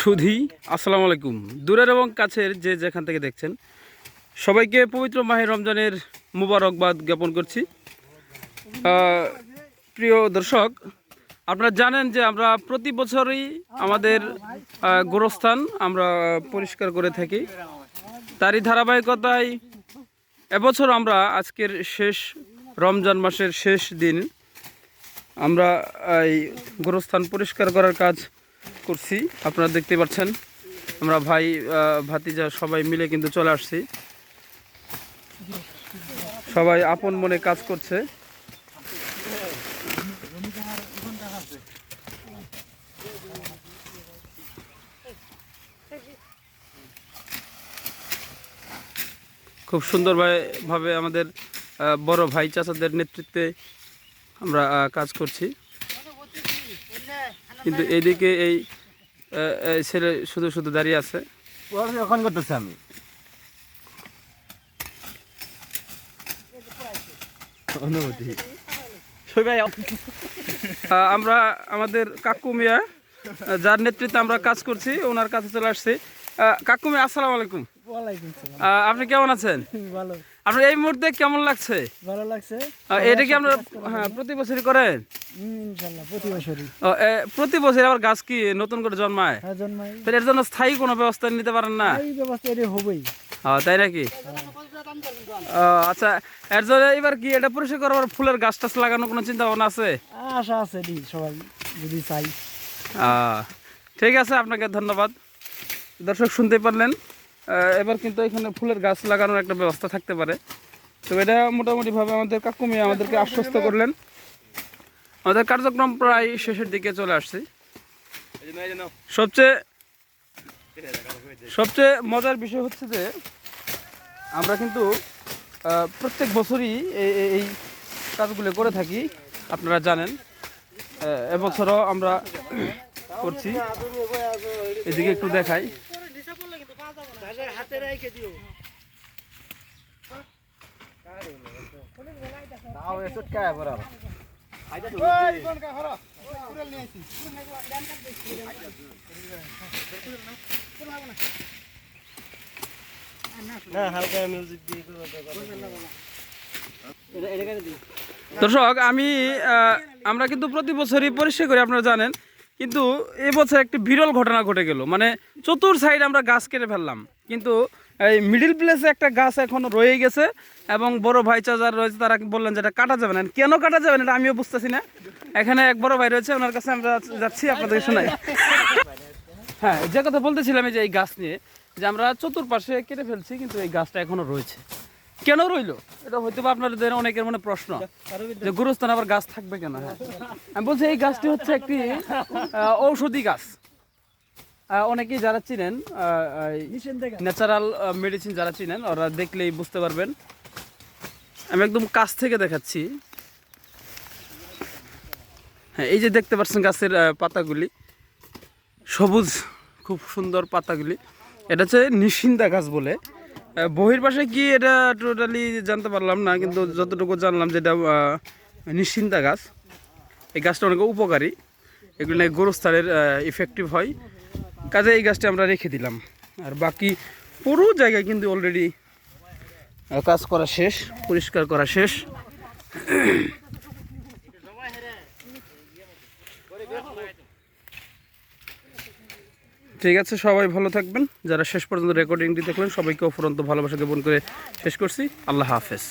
সুধি, আসসালামু আলাইকুম। দূরের এবং কাছের যে যেখান থেকে দেখছেন, সবাইকে পবিত্র মাহে রমজানের মুবারকবাদ জ্ঞাপন করছি। প্রিয় দর্শক, আপনারা জানেন যে আমরা প্রতি বছরই আমাদের গোরস্থান আমরা পরিষ্কার করে থাকি। তারই ধারাবাহিকতায় এবছর আমরা আজকের শেষ রমজান মাসের শেষ দিন আমরা এই গোরস্থান পরিষ্কার করার কাজ করছি। আপনারা দেখতে পাচ্ছেন, আমরা ভাই ভাতিজা সবাই মিলে কিন্তু চলে আসছি। সবাই আপন মনে কাজ করছে। খুব সুন্দরভাবে আমাদের বড় ভাই চাচাদের নেতৃত্বে আমরা কাজ করছি। কিন্তু এইদিকে এই ছেলে শুধু শুধু দাঁড়িয়ে আছে। এখন করতেছি আমি। অনুমতি। আমরা আমাদের কাকু মিয়া যার নেতৃত্বে আমরা কাজ করছি ওনার কাছে চলে আসছি। আহ, কাকু মিয়া আসসালামু আলাইকুম। আপনি কেমন আছেন? ভালো। আপনার এই মুহূর্তে কেমন লাগছে? ভালো লাগছে। এটা কি আপনারা হ্যাঁ প্রতি বছরই করেন? প্রতি বছরই। প্রতি বছর আবার গাছ কি নতুন করে জন্মায়? হ্যাঁ তাহলে এর জন্য স্থায়ী কোনো ব্যবস্থা নিতে পারেন না? এই ব্যবস্থা এটি হবেই। তাই নাকি? আচ্ছা এর জন্য এবার কি এটা পরিষ্কার করার ফুলের গাছ টাছ লাগানোর কোনো চিন্তা ভাবনা আছে? আশা আছে দি সবাই যদি চাই। ঠিক আছে আপনাকে ধন্যবাদ। দর্শক শুনতে পারলেন। এবার কিন্তু এখানে ফুলের গাছ লাগানোর একটা ব্যবস্থা থাকতে পারে। তো এটা মোটামুটিভাবে আমাদের কাকুমি আমাদেরকে আশ্বস্ত করলেন। আমাদের কার্যক্রম প্রায় শেষের দিকে চলে আসছে। সবচেয়ে সবচেয়ে মজার বিষয় হচ্ছে যে, আমরা কিন্তু প্রত্যেক বছরই এই কাজগুলো করে থাকি, আপনারা জানেন। এবছরও আমরা করছি। এদিকে একটু দেখাই। না হালকা মিউজিক দিয়ে দর্শক আমি আহ, আমরা কিন্তু প্রতি বছরই পরিষ্কার করি আপনারা জানেন। কিন্তু এবছর একটি বিরল ঘটনা ঘটে গেল। মানে চতুর সাইড আমরা গাছ কেটে ফেললাম। কিন্তু এই মিডিল প্লেসে একটা গাছ এখনও রয়ে গেছে এবং বড় ভাই চাচার রয়েছে, তারা বললেন যে এটা কাটা যাবে না। কেন কাটা যাবে না এটা আমিও বুঝতেছি না। এখানে এক বড় ভাই রয়েছে, ওনার কাছে আমরা যাচ্ছি, আপনাদের শোনাই। হ্যাঁ যে কথা বলতেছিলাম যে এই গাছ নিয়ে, যে আমরা চতুর্পাশে কেটে ফেলছি, কিন্তু এই গাছটা এখনও রয়েছে। কেন রইল? এটা হয়তো বা আপনাদের অনেকের মনে প্রশ্ন, যে গুরুস্থান আবার গাছ থাকবে কেন? হ্যাঁ। আমি বলছি এই গাছটি হচ্ছে একটি ঔষধি গাছ। অনেকেই যারা চিনেন ন্যাচারাল মেডিসিন যারা চিনেন ওরা দেখলেই বুঝতে পারবেন। আমি একদম কাছ থেকে দেখাচ্ছি। হ্যাঁ এই যে দেখতে পাচ্ছেন গাছের পাতাগুলি। সবুজ খুব সুন্দর পাতাগুলি। এটা হচ্ছে নিশিন্দা গাছ বলে। বহির পাশে কি এটা টোটালি জানতে পারলাম না কিন্তু যতটুকু জানলাম যেটা নিশিন্দা গাছ। এই গাছটা অনেক উপকারী। এগুলো নাকি গরুস্থানের ইফেক্টিভ হয়। কাজে এই গাছটা আমরা রেখে দিলাম। আর বাকি পুরো জায়গায় কিন্তু অলরেডি কাজ করা শেষ, পরিষ্কার করা শেষ। ঠিক আছে, সবাই ভালো থাকবেন। যারা শেষ পর্যন্ত রেকর্ডিংটি দেখলেন, সবাইকে অফুরন্ত ভালোবাসা জ্ঞাপন করে শেষ করছি। আল্লাহ হাফেজ।